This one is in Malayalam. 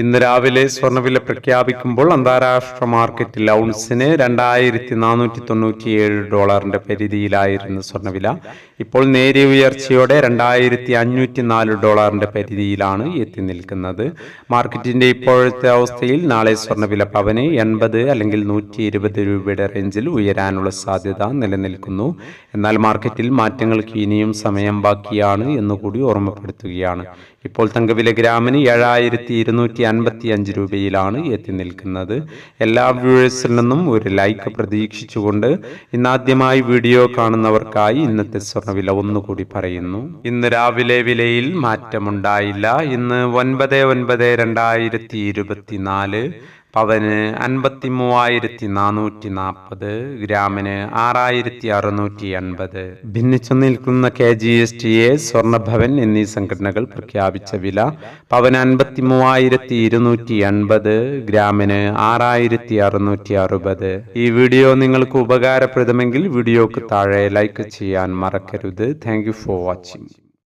ഇന്ന് രാവിലെ സ്വർണവില പ്രഖ്യാപിക്കുമ്പോൾ അന്താരാഷ്ട്ര മാർക്കറ്റിൽ ഔൺസിന് രണ്ടായിരത്തി നാനൂറ്റി തൊണ്ണൂറ്റിയേഴ് ഡോളറിന്റെ പരിധിയിലായിരുന്നു സ്വർണവില ഇപ്പോൾ നേരിയ ഉയർച്ചയോടെ രണ്ടായിരത്തി അഞ്ഞൂറ്റി നാല് ഡോളറിന്റെ പരിധിയിലാണ് എത്തി നിൽക്കുന്നത്. മാർക്കറ്റിന്റെ ഇപ്പോഴത്തെ അവസ്ഥയിൽ നാളെ സ്വർണവില പവന് എൺപത് അല്ലെങ്കിൽ നൂറ്റി ഇരുപത് രൂപയുടെ റേഞ്ചിൽ ഉയരാനുള്ള സാധ്യത നിലനിൽക്കുന്നു. എന്നാൽ മാർക്കറ്റിൽ മാറ്റങ്ങൾക്ക് ഇനിയും സമയം ബാക്കിയാണ് എന്നുകൂടി ഓർമ്മപ്പെടുത്തുകയാണ്. ഇപ്പോൾ തങ്കവില ഗ്രാമിന് ഏഴായിരത്തി ഇരുന്നൂറ്റി അൻപത്തി അഞ്ച് രൂപയിലാണ് എത്തി നിൽക്കുന്നത്. എല്ലാ വ്യൂവേഴ്സിൽ നിന്നും ഒരു ലൈക്ക് പ്രതീക്ഷിച്ചുകൊണ്ട് ഇന്നാദ്യമായി വീഡിയോ കാണുന്നവർക്കായി ഇന്നത്തെ സ്വർണവില ഒന്നുകൂടി പറയുന്നു. ഇന്ന് രാവിലെ വിലയിൽ മാറ്റമുണ്ടായില്ല. ഇന്ന് ഒൻപത് ഒൻപത് രണ്ടായിരത്തി ഇരുപത്തിനാല് പവന് അൻപത്തി മൂവായിരത്തി നാനൂറ്റി നാൽപ്പത് ഗ്രാമിന് ആറായിരത്തി അറുന്നൂറ്റി അൻപത് ഭിന്നിച്ചു നിൽക്കുന്ന K G S T A Swarnabhavan എന്നീ സംഘടനകൾ പ്രഖ്യാപിച്ച വില പവന് അൻപത്തി മൂവായിരത്തി ഇരുന്നൂറ്റി അൻപത് ഗ്രാമിന് ആറായിരത്തി അറുന്നൂറ്റി അറുപത് ഈ വീഡിയോ നിങ്ങൾക്ക് ഉപകാരപ്രദമെങ്കിൽ വീഡിയോക്ക് താഴെ ലൈക്ക് ചെയ്യാൻ മറക്കരുത്. Thank for watching.